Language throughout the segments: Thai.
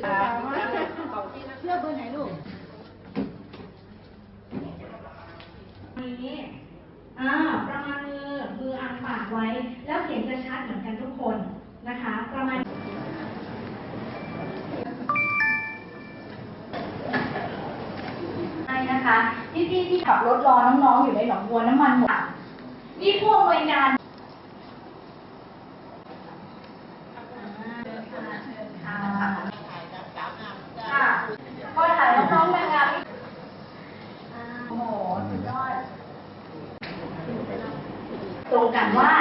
เชื่อเบอร์ไหนลูกนี้อ่าประมาณมือมืออังปากไว้ แล้วเสียงจะชัดเหมือนกันทุกคนนะคะ ประมาณใช่นะคะพี่พี่ๆที่ขับรถรอน้องๆอยู่ในหนองบัวน้ำมันหมดนี่พวกหน่วยงานค่ะพอถ่ายน้องๆนะคะโอ้โหสุดยอด ตรง กันว่า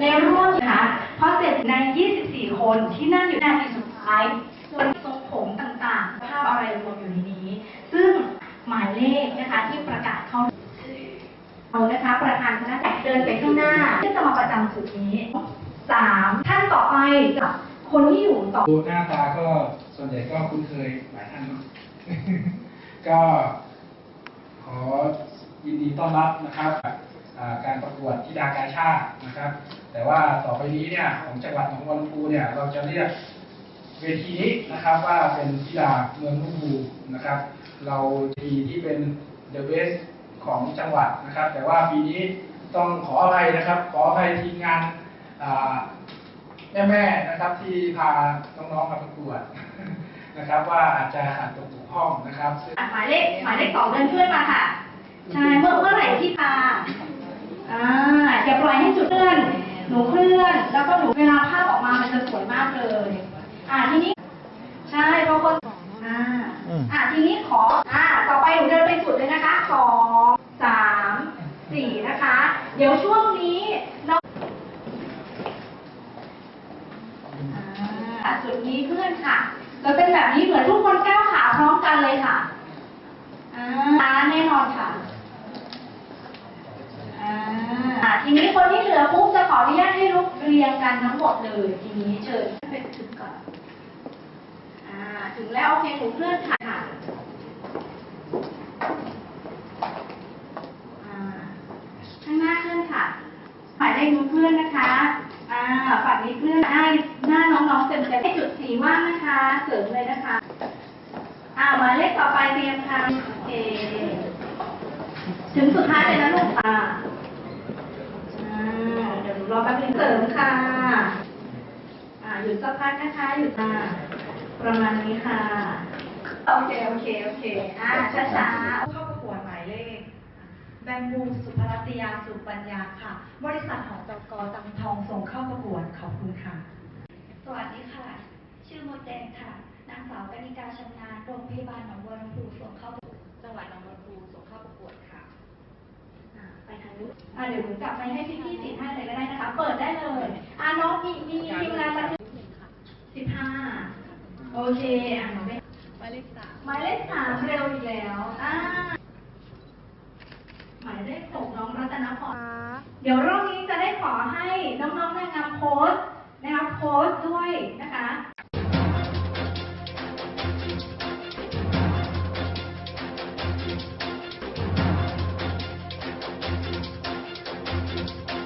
ในร่วมนะคะเพอเสร็จใน 24 คนที่นั่งอยู่หน้าทีสุดท้ายส่วนทรงผมต่างๆ ภาพอะไรรวมอยู่ในนี้ ซึ่งหมายเลขนะคะที่ประกาศเข้าเอานะคะ ประธานคณะเดินไปข้างหน้าที่จะมาประจำจุดนี้สามท่านต่อไปกับคนที่อยู่ต่อดูหน้าตาก็ส่วนใหญ่ก็คุ้นเคยหลายท่านก็ขอยินดีต้อนรับนะครับ การประกวดธิดากาชาตินะครับ แต่ว่าต่อไปนี้เนี่ยของจังหวัดหนองบัวลำพูเนี่ยเราจะเรียกเวทีนี้นะครับว่าเป็นธิดาเมืองลุบูนะครับ เราทีที่เป็น the best ของจังหวัดนะครับ แต่ว่าปีนี้ต้องขออภัยนะครับ ขออภัยทีมงานอ่แม่ๆนะครับที่พาน้องๆมาประกวดนะครับ ว่าอาจจะขาดตกบกพร่องนะครับหมายเลขหมายเลขสองเดินขึ้นมาค่ะใช่เมื่อเมื่อไหร่ที่พา อ่าอย่าปล่อยให้จุดเคลื่อน หนูเคลื่อน แล้วก็หนูเวลาภาพออกมา มันจะสวยมากเลย อ่าทีนี้ ใช่เพราะคนอ่า อ่าทีนี้ขอ อ่า ต่อไปหนูเดินไปสุดเลยนะคะ สอง สาม สี่นะคะ เดี๋ยวช่วงนี้เราอ่าจุดนี้เพื่อนค่ะ เราเป็นแบบนี้เหมือนทุกคนก้าวขาพร้อมกันเลยค่ะ อ่าแน่นอนค่ะ อ่า ทีนี้คนที่เหลือปุ๊บจะขออนุญาตให้ลุกเรียง กันทั้งหมดเลยทีนี้เชิญเป็นถึงก่อนอ่าถึงแล้วโอเคหนูเคลื่อนค่ะค่ะข้างหน้าเคลื่อนค่ะหมายเลขหนูเคลื่อนนะคะอ่าฝั่งนี้เคลื่อนได้หน้าน้องๆเต็มๆให้จุดสีว่างนะคะ เสริมเลยนะคะ อ่าหมายเลขต่อไปเตรียมค่ะโอเคถึงสุดท้ายเลยนะลูกอ่าอ่าเดี๋ยวหนูร อแป๊บนึงเสริมค่ะ อ่าหยุดสักพักนะคะหยุดอ่าประมาณนี้ค่ะ โอเค โอเค โอเค อ่าช้าๆเข้าประกวดหมายเลขแบงบูสุภรัตยาสุปัญญาค่ะ บริษัทของจกตังทองส่งเข้าประกวดขอบคุณค่ะ สวัสดีค่ะ ชื่อโมแดงค่ะ นางสาวกนิกาชำนาญโรงพยาบาลหนองบัวลำพูส่งเข้าจังหวัดหนองบัวลำพูส่งเข้าประกวดค่ะอ่าไปทางนู้นอ่าเดี๋ยวหนูกลับไปให้พี่ๆติดให้เลย อ่าน้องมีมีทีมงานมาสิบห้าโอเคอ่าหนูได้หมายเลขสามหมายเลขสามเร็วอีกแล้วอ่าหมายเลขหกน้องรัตนพรเดี๋ยวรอบนี้จะได้